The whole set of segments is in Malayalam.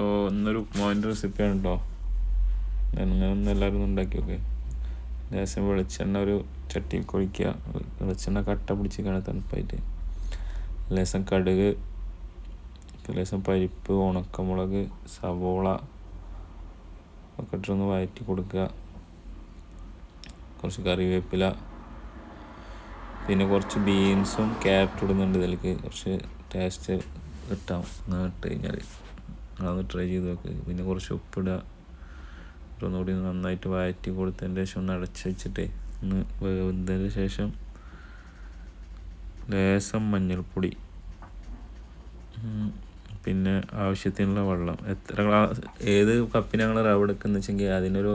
ഓ ഇന്നൊരു ഉപ്മാവിന്റെ റെസിപ്പിയാണ് കേട്ടോ എല്ലാവരും ഉണ്ടാക്കി നോക്കെ. ലേശം വെളിച്ചെണ്ണ ഒരു ചട്ടിയിൽ കൊഴിക്കുക. വെളിച്ചെണ്ണ കട്ട പിടിച്ചിരിക്കുകയാണ് തണുപ്പായിട്ട്. ലേശം കടുക് ലേശം പരിപ്പ് ഉണക്കമുളക് സവോള ഒക്കെ ഇട്ടൊന്ന് വഴറ്റി കൊടുക്കുക. കുറച്ച് കറിവേപ്പില പിന്നെ കുറച്ച് ബീൻസും ക്യാരറ്റും ഇടുന്നുണ്ട് ഇതിലേക്ക്. കുറച്ച് ടേസ്റ്റ് കിട്ടാം ഇട്ട് കഴിഞ്ഞാൽ അതൊന്ന് ട്രൈ ചെയ്ത് നോക്ക്. പിന്നെ കുറച്ച് ഉപ്പിടുക ഒന്നുകൂടി നന്നായിട്ട് വഴറ്റി കൊടുത്തതിന് ശേഷം ഒന്ന് അടച്ച് വെച്ചിട്ട് ഒന്ന് വെന്തതിന് ശേഷം ലേസം മഞ്ഞൾപ്പൊടി. പിന്നെ ആവശ്യത്തിനുള്ള വെള്ളം. എത്ര ഗ്ലാസ് ഏത് കപ്പിന് ഞങ്ങൾ റവ് എടുക്കുന്നത് വെച്ചെങ്കിൽ അതിനൊരു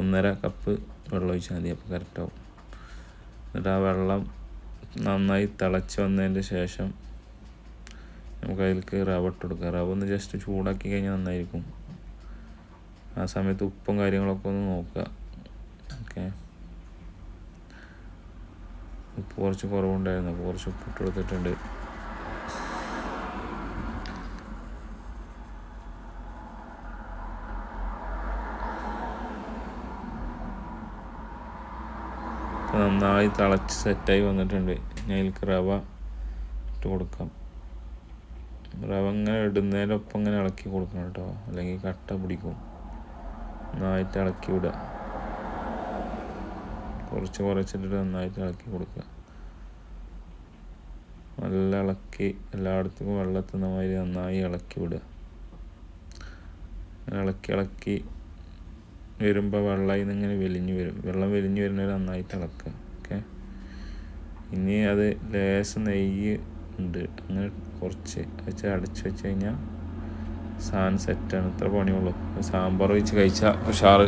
ഒന്നര കപ്പ് വെള്ളം ഒഴിച്ചാൽ മതി. അപ്പോൾ കറക്റ്റാവും എന്നിട്ട് ആ വെള്ളം നന്നായി തിളച്ച് വന്നതിന്റെ ശേഷം നമുക്ക് അതിലേക്ക് റവ ഇട്ട് റവ ഒന്ന് ജസ്റ്റ് ചൂടാക്കി കഴിഞ്ഞാൽ നന്നായിരിക്കും. ആ സമയത്ത് ഉപ്പും കാര്യങ്ങളൊക്കെ ഒന്ന് നോക്കുക. ഓക്കെ. ഉപ്പ് കുറച്ച് കുറവുണ്ടായിരുന്നു. അപ്പോൾ കുറച്ച് ഉപ്പ് ഇട്ട് കൊടുത്തിട്ടുണ്ട്. നന്നായി തിളച്ച് സെറ്റായി വന്നിട്ടുണ്ട്. ഞാൻ ഇതിലേക്ക് റവ ഇട്ട് കൊടുക്കാം. റവ ഇങ്ങനെ ഇടുന്നതിനൊപ്പം ഇങ്ങനെ ഇളക്കി കൊടുക്കണം കേട്ടോ. അല്ലെങ്കിൽ കട്ട പിടിക്കും. നന്നായിട്ട് ഇളക്കി വിടുക. കുറച്ച് കുറച്ചിട്ട് നന്നായിട്ട് ഇളക്കി കൊടുക്കുക. നല്ല ഇളക്കി എല്ലായിടത്തേക്കും വെള്ളത്തുന്ന മാതിരി നന്നായി ഇളക്കി വിടുക. ഇളക്കി ഇളക്കി വരുമ്പോൾ വെള്ളം ഇങ്ങനെ വെലിഞ്ഞു വരും. വെള്ളം വെലിഞ്ഞു വരുന്നവരെ നന്നായിട്ട് ഇളക്കുക. ഓക്കെ? ഇനി അത് ലേശം നെയ്യ് ഉണ്ട്. അങ്ങനെ കുറച്ച് വെച്ച് അടച്ച് വെച്ച് കഴിഞ്ഞാൽ സാധനം സെറ്റാണ് ഇത്ര പണിയുള്ളൂ. സാമ്പാർ വെച്ച് കഴിച്ചാൽ ഉഷാറ്.